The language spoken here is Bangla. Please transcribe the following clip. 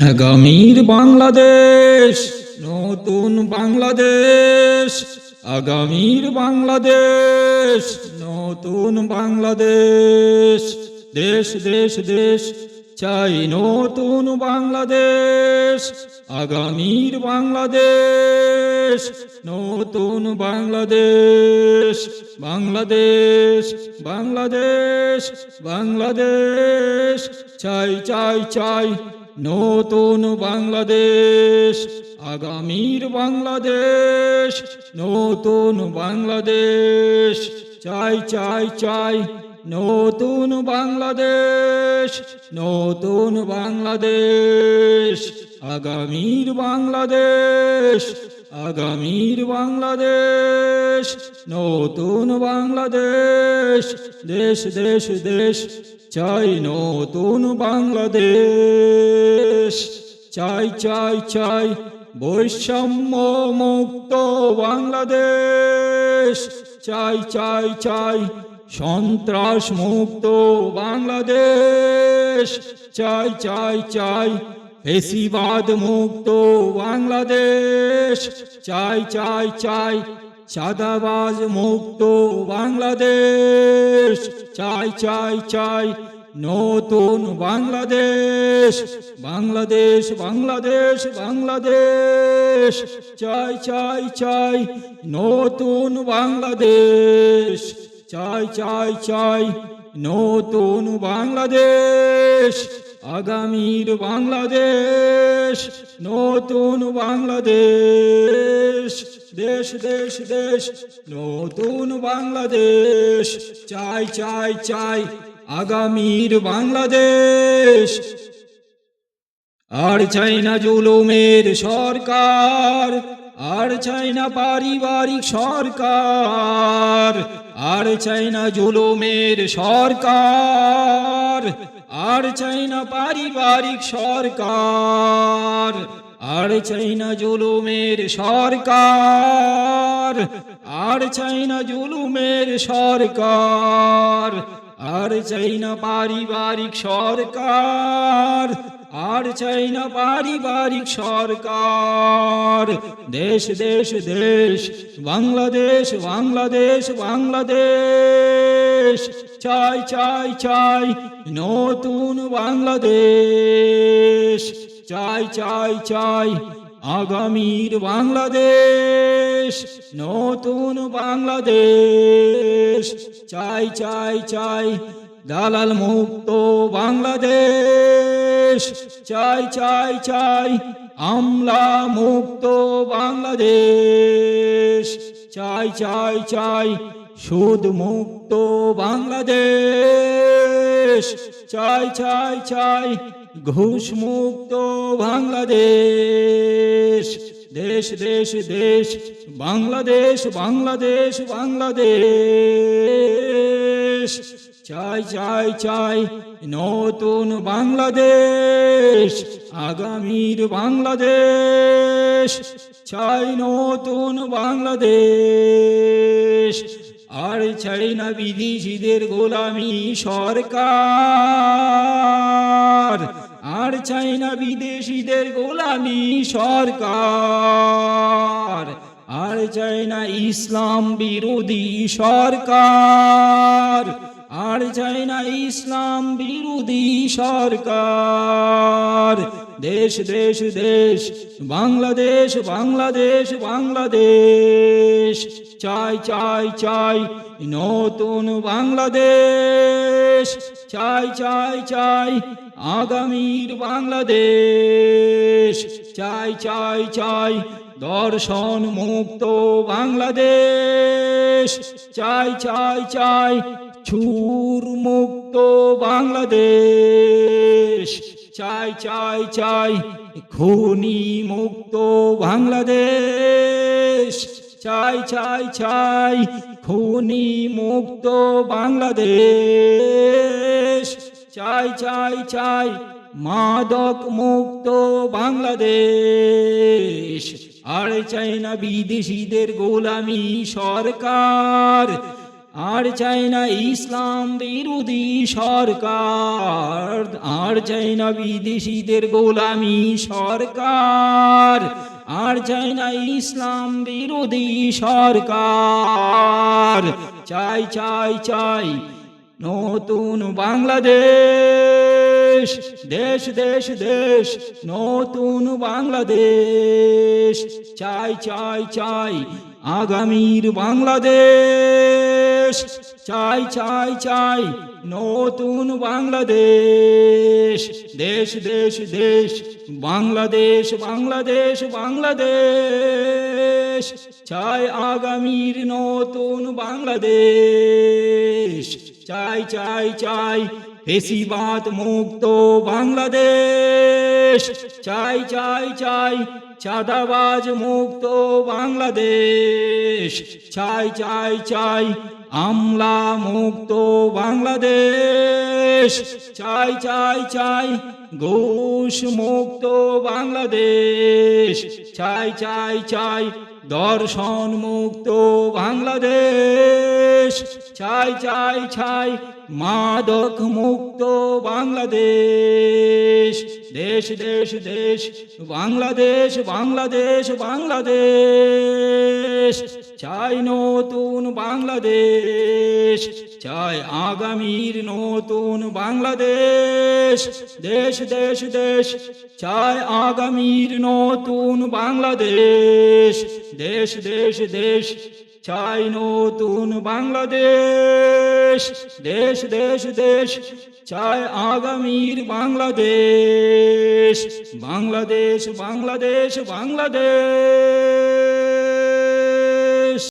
আগামীর বাংলাদেশ, নতুন বাংলাদেশ। আগামীর বাংলাদেশ, নতুন বাংলাদেশ। দেশ দেশ দেশ, চাই নতুন বাংলাদেশ। আগামীর বাংলাদেশ, নতুন বাংলাদেশ। বাংলাদেশ বাংলাদেশ বাংলাদেশ। চাই চাই চাই নতুন বাংলাদেশ, আগামীর বাংলাদেশ, নতুন বাংলাদেশ, চাই চাই চাই, নতুন বাংলাদেশ নতুন বাংলাদেশ, আগামীর বাংলাদেশ আগামীর বাংলাদেশ, নতুন বাংলাদেশ, দেশ দেশ দেশ, চাই নতুন বাংলাদেশ, চাই চাই চাই বৈষম্য মুক্ত বাংলাদেশ, চাই চাই চাই সন্ত্রাস মুক্ত বাংলাদেশ, চাই চাই চাই ফেসিবাদ মুক্ত বাংলাদেশ। চাই চাই চাই, চাঁদাবাজ মুক্ত বাংলাদেশ। চাই চাই চাই, নতুন বাংলাদেশ। বাংলাদেশ বাংলাদেশ বাংলাদেশ। চাই চাই চাই, নতুন বাংলাদেশ। চাই চাই চাই, নতুন বাংলাদেশ। আগামীর বাংলাদেশ, নতুন বাংলাদেশ। দেশ দেশ দেশ, নতুন বাংলাদেশ। চাই চাই চাই, আগামীর বাংলাদেশ। আর চাই না জুলুমের সরকার, আর চাই না পারিবারিক সরকার, আর চাই না জুলুমের সরকার। আর চাই না পারিবারিক সরকার, আর চাই না জুলুমের সরকার, আর চাই না জুলুমের সরকার, আর চাই না পারিবারিক সরকার, আর চাই না পারিবারিক সরকার। দেশ দেশ দেশ, বাংলাদেশ বাংলাদেশ বাংলাদেশ। চাই চাই চাই নতুন বাংলাদেশ চাই চাই চাই আগামীর বাংলাদেশ নতুন বাংলাদেশ চাই চাই চাই দালাল মুক্ত বাংলাদেশ চাই চাই চাই আমলা মুক্ত বাংলাদেশ চাই চাই চাই সুদ মুক্ত বাংলাদেশ। চাই চাই চাই ঘুষ মুক্ত বাংলাদেশ। দেশ দেশ দেশ, বাংলাদেশ বাংলাদেশ বাংলাদেশ। চাই চাই চাই নতুন বাংলাদেশ, আগামীর বাংলাদেশ। চাই নতুন বাংলাদেশ। আর চাই না বিদেশিদের গোলামি সরকার। আর চাই না বিদেশিদের গোলামি সরকার। আর চাই না ইসলাম বিরোধী সরকার। আর চাই না ইসলাম বিরোধী সরকার। দেশ দেশ দেশ, বাংলাদেশ বাংলাদেশ বাংলাদেশ, চাই চাই চাই, নতুন বাংলাদেশ, চাই চাই চাই, আগামীর বাংলাদেশ, চাই চাই চাই, দর্শন মুক্ত বাংলাদেশ, চাই চাই চাই ছুর মুক্ত বাংলাদেশ। চাই চাই চাই, খুনি মুক্ত বাংলাদেশ। চাই চাই চাই, খুনি মুক্ত বাংলাদেশ। চাই চাই চাই, মাদক মুক্ত বাংলাদেশ। আর চাই না বিদেশিদের গোলামি সরকার। আর চাই না ইসলাম বিরোধী সরকার, আর চাই না বিদেশিদের গোলামি সরকার, আর চাই না ইসলাম বিরোধী সরকার। চাই চাই চাই, নতুন বাংলাদেশ, দেশ দেশ দেশ, নতুন বাংলাদেশ। চাই চাই চাই, আগামীর বাংলাদেশ। চাই চাই চাই নতুন বাংলাদেশ। দেশ দেশ দেশ, বাংলাদেশ বাংলাদেশ বাংলাদেশ। চাই আগামীর নতুন বাংলাদেশ। চাই চাই চাই বেশিবাদ মুক্ত বাংলাদেশ। চাই চাই চাই চাঁদাবাজ মুক্ত বাংলাদেশ। চাই চাই চাই আমলা মুক্ত বাংলাদেশ। চাই চাই চাই, ঘুষ মুক্ত বাংলাদেশ। চাই চাই চাই, দর্শন মুক্ত বাংলাদেশ। চাই চাই চাই, মাদক মুক্ত বাংলাদেশ। দেশ দেশ দেশ দেশ, বাংলাদেশ বাংলাদেশ বাংলাদেশ। চাই নতুন বাংলাদেশ, চাই আগামীর নতুন বাংলাদেশ। দেশ দেশ দেশ, চাই আগামীর নতুন বাংলাদেশ। দেশ দেশ দেশ চাই নতুন বাংলাদেশ। দেশ দেশ দেশ চাই আগামীর বাংলাদেশ। বাংলাদেশ বাংলাদেশ বাংলাদেশ।